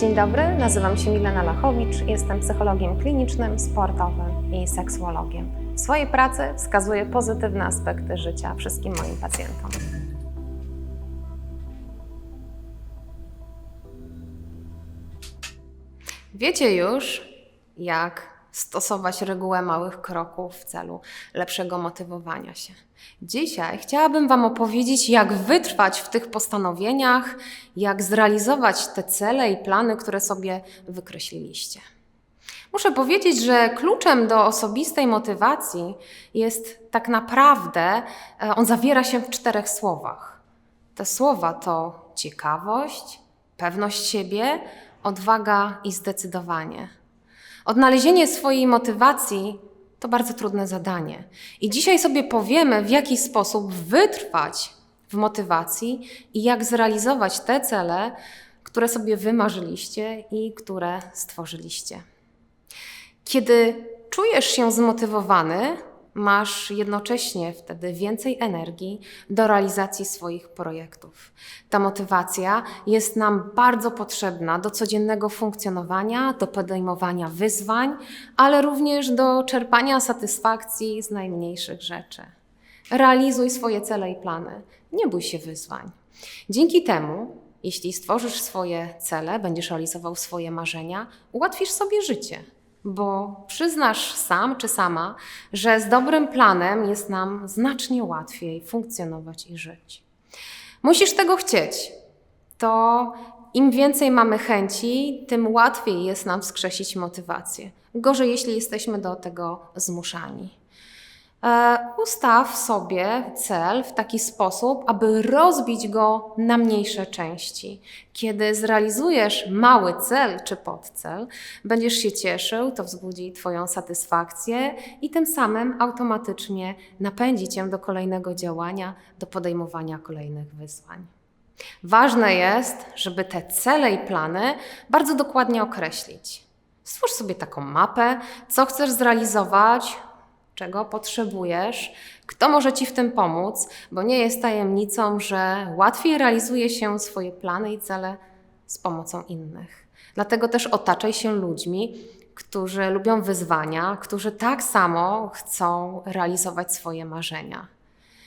Dzień dobry, nazywam się Milena Lachowicz, jestem psychologiem klinicznym, sportowym i seksuologiem. W swojej pracy wskazuję pozytywne aspekty życia wszystkim moim pacjentom. Wiecie już, jak stosować regułę małych kroków w celu lepszego motywowania się. Dzisiaj chciałabym Wam opowiedzieć, jak wytrwać w tych postanowieniach, jak zrealizować te cele i plany, które sobie wykreśliliście. Muszę powiedzieć, że kluczem do osobistej motywacji jest tak naprawdę, e, on zawiera się w czterech słowach. Te słowa to ciekawość, pewność siebie, odwaga i zdecydowanie. Odnalezienie swojej motywacji to bardzo trudne zadanie. I dzisiaj sobie powiemy, w jaki sposób wytrwać w motywacji i jak zrealizować te cele, które sobie wymarzyliście i które stworzyliście. Kiedy czujesz się zmotywowany, masz jednocześnie wtedy więcej energii do realizacji swoich projektów. Ta motywacja jest nam bardzo potrzebna do codziennego funkcjonowania, do podejmowania wyzwań, ale również do czerpania satysfakcji z najmniejszych rzeczy. Realizuj swoje cele i plany. Nie bój się wyzwań. Dzięki temu, jeśli stworzysz swoje cele, będziesz realizował swoje marzenia, ułatwisz sobie życie bo przyznasz sam czy sama, że z dobrym planem jest nam znacznie łatwiej funkcjonować i żyć. Musisz tego chcieć. To im więcej mamy chęci, tym łatwiej jest nam wskrzesić motywację. Gorzej, jeśli jesteśmy do tego zmuszani. E, ustaw sobie cel w taki sposób, aby rozbić go na mniejsze części. Kiedy zrealizujesz mały cel czy podcel, będziesz się cieszył, to wzbudzi Twoją satysfakcję i tym samym automatycznie napędzi Cię do kolejnego działania, do podejmowania kolejnych wyzwań. Ważne jest, żeby te cele i plany bardzo dokładnie określić. Stwórz sobie taką mapę, co chcesz zrealizować, czego potrzebujesz, kto może Ci w tym pomóc, bo nie jest tajemnicą, że łatwiej realizuje się swoje plany i cele z pomocą innych. Dlatego też otaczaj się ludźmi, którzy lubią wyzwania, którzy tak samo chcą realizować swoje marzenia.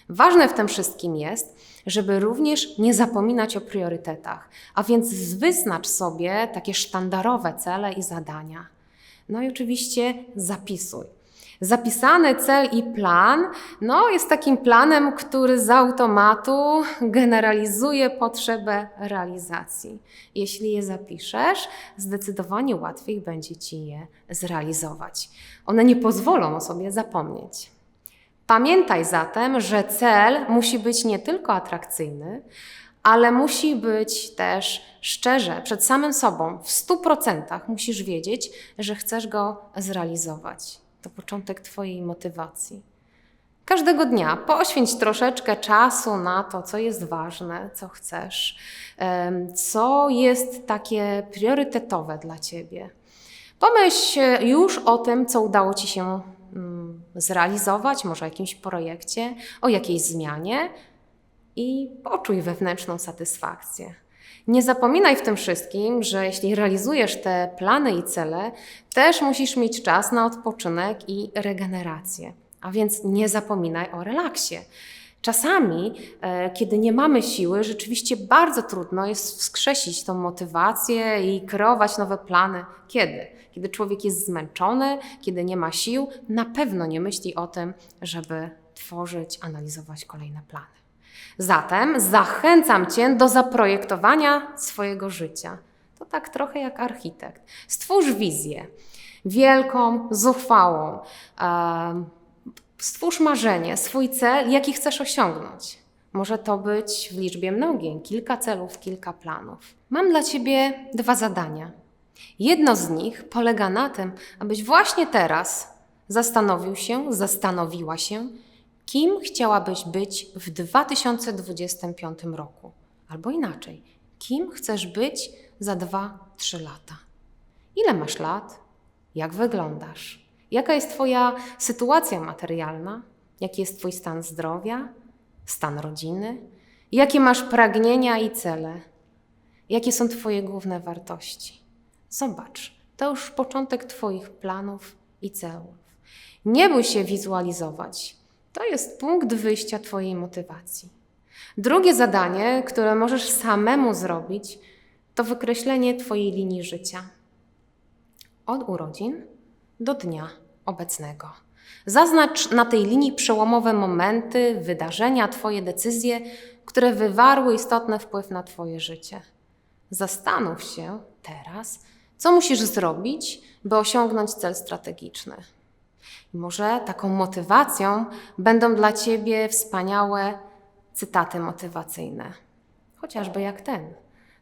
Ważne w tym wszystkim jest, żeby również nie zapominać o priorytetach, a więc wyznacz sobie takie sztandarowe cele i zadania. No i oczywiście zapisuj. Zapisany cel i plan no, jest takim planem, który z automatu generalizuje potrzebę realizacji. Jeśli je zapiszesz, zdecydowanie łatwiej będzie ci je zrealizować. One nie pozwolą o sobie zapomnieć. Pamiętaj zatem, że cel musi być nie tylko atrakcyjny, ale musi być też szczerze, przed samym sobą, w 100% musisz wiedzieć, że chcesz go zrealizować. To początek Twojej motywacji. Każdego dnia poświęć troszeczkę czasu na to, co jest ważne, co chcesz, co jest takie priorytetowe dla Ciebie. Pomyśl już o tym, co udało Ci się mm, zrealizować, może o jakimś projekcie, o jakiejś zmianie i poczuj wewnętrzną satysfakcję. Nie zapominaj w tym wszystkim, że jeśli realizujesz te plany i cele, też musisz mieć czas na odpoczynek i regenerację. A więc nie zapominaj o relaksie. Czasami, e, kiedy nie mamy siły, rzeczywiście bardzo trudno jest wskrzesić tą motywację i kreować nowe plany. Kiedy? Kiedy człowiek jest zmęczony, kiedy nie ma sił, na pewno nie myśli o tym, żeby tworzyć, analizować kolejne plany. Zatem zachęcam Cię do zaprojektowania swojego życia. To tak trochę jak architekt. Stwórz wizję wielką, zuchwałą. Stwórz marzenie, swój cel, jaki chcesz osiągnąć. Może to być w liczbie mnogiej, kilka celów, kilka planów. Mam dla Ciebie dwa zadania. Jedno z nich polega na tym, abyś właśnie teraz zastanowił się, zastanowiła się, Kim chciałabyś być w 2025 roku? Albo inaczej, kim chcesz być za 2-3 lata? Ile masz lat? Jak wyglądasz? Jaka jest Twoja sytuacja materialna? Jaki jest Twój stan zdrowia? Stan rodziny? Jakie masz pragnienia i cele? Jakie są Twoje główne wartości? Zobacz, to już początek Twoich planów i celów. Nie bój się wizualizować. To jest punkt wyjścia Twojej motywacji. Drugie zadanie, które możesz samemu zrobić, to wykreślenie Twojej linii życia. Od urodzin do dnia obecnego. Zaznacz na tej linii przełomowe momenty, wydarzenia, Twoje decyzje, które wywarły istotny wpływ na Twoje życie. Zastanów się teraz, co musisz zrobić, by osiągnąć cel strategiczny. Może taką motywacją będą dla Ciebie wspaniałe cytaty motywacyjne, chociażby jak ten.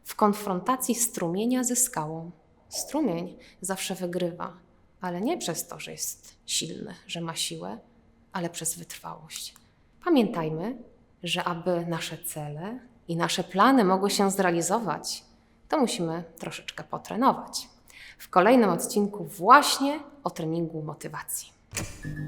W konfrontacji strumienia ze skałą. Strumień zawsze wygrywa, ale nie przez to, że jest silny, że ma siłę, ale przez wytrwałość. Pamiętajmy, że aby nasze cele i nasze plany mogły się zrealizować, to musimy troszeczkę potrenować. W kolejnym odcinku właśnie o treningu motywacji. Thank you.